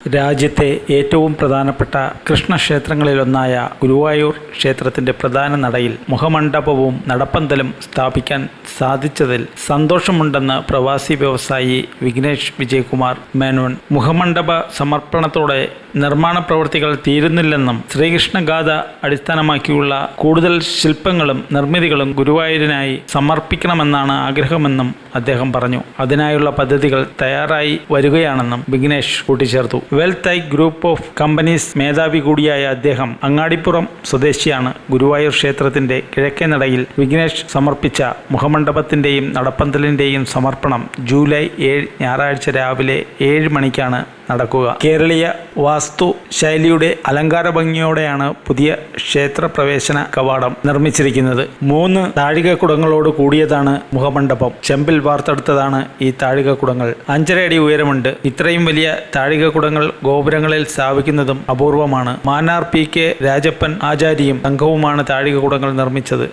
രാജ്യത്തെ ഏറ്റവും പ്രധാനപ്പെട്ട കൃഷ്ണക്ഷേത്രങ്ങളിലൊന്നായ ഗുരുവായൂർ ക്ഷേത്രത്തിന്റെ പ്രധാന നടയിൽ മുഖമണ്ഡപവും നടപ്പന്തലും സ്ഥാപിക്കാൻ സാധിച്ചതിൽ സന്തോഷമുണ്ടെന്ന് പ്രവാസി വ്യവസായി വിഘ്നേഷ് വിജയകുമാർ മേനോൻ മുഖമണ്ഡപ സമർപ്പണത്തോടെ നിർമ്മാണ പ്രവൃത്തികൾ തീരുന്നില്ലെന്നും ശ്രീകൃഷ്ണഗാഥ അടിസ്ഥാനമാക്കിയുള്ള കൂടുതൽ ശില്പങ്ങളും നിർമ്മിതികളും ഗുരുവായൂരിനായി സമർപ്പിക്കണമെന്നാണ് ആഗ്രഹമെന്നും അദ്ദേഹം പറഞ്ഞു. അതിനായുള്ള പദ്ധതികൾ തയ്യാറായി വരികയാണെന്നും വിഘ്നേഷ് കൂട്ടിച്ചേർത്തു. Wealth I group of companies മേധാവി കൂടിയായ അദ്ദേഹം അങ്ങാടിപ്പുറം സ്വദേശിയാണ് ഗുരുവായൂർ ക്ഷേത്രത്തിന്റെ കിഴക്കേ നടയിൽ വിഘ്നേഷ് സമർപ്പിച്ച മുഖമണ്ഡപത്തിന്റെയും നടപ്പന്തലിന്റെയും സമർപ്പണം ജൂലൈ ഏഴ് ഞായറാഴ്ച രാവിലെ ഏഴ് മണിക്കാണ് നടക്കുക. കേരളീയ വാസ്തു ശൈലിയുടെ അലങ്കാര ഭംഗിയോടെയാണ് പുതിയ ക്ഷേത്രപ്രവേശന കവാടം നിർമ്മിച്ചിരിക്കുന്നത്. മൂന്ന് താഴികക്കുടങ്ങളോട് കൂടിയതാണ് മുഖമണ്ഡപം. ചെമ്പിൽ വാർത്തെടുത്തതാണ് ഈ താഴികക്കുടങ്ങൾ. അഞ്ചര അടി ഉയരമുണ്ട്. ഇത്രയും വലിയ താഴികക്കുടങ്ങൾ ഗോപുരങ്ങളിൽ സ്ഥാപിക്കുന്നതും അപൂർവമാണ്. മാനാർ പി കെ രാജപ്പൻ ആചാര്യയും സംഘവുമാണ് താഴികക്കുടങ്ങൾ നിർമ്മിച്ചത്.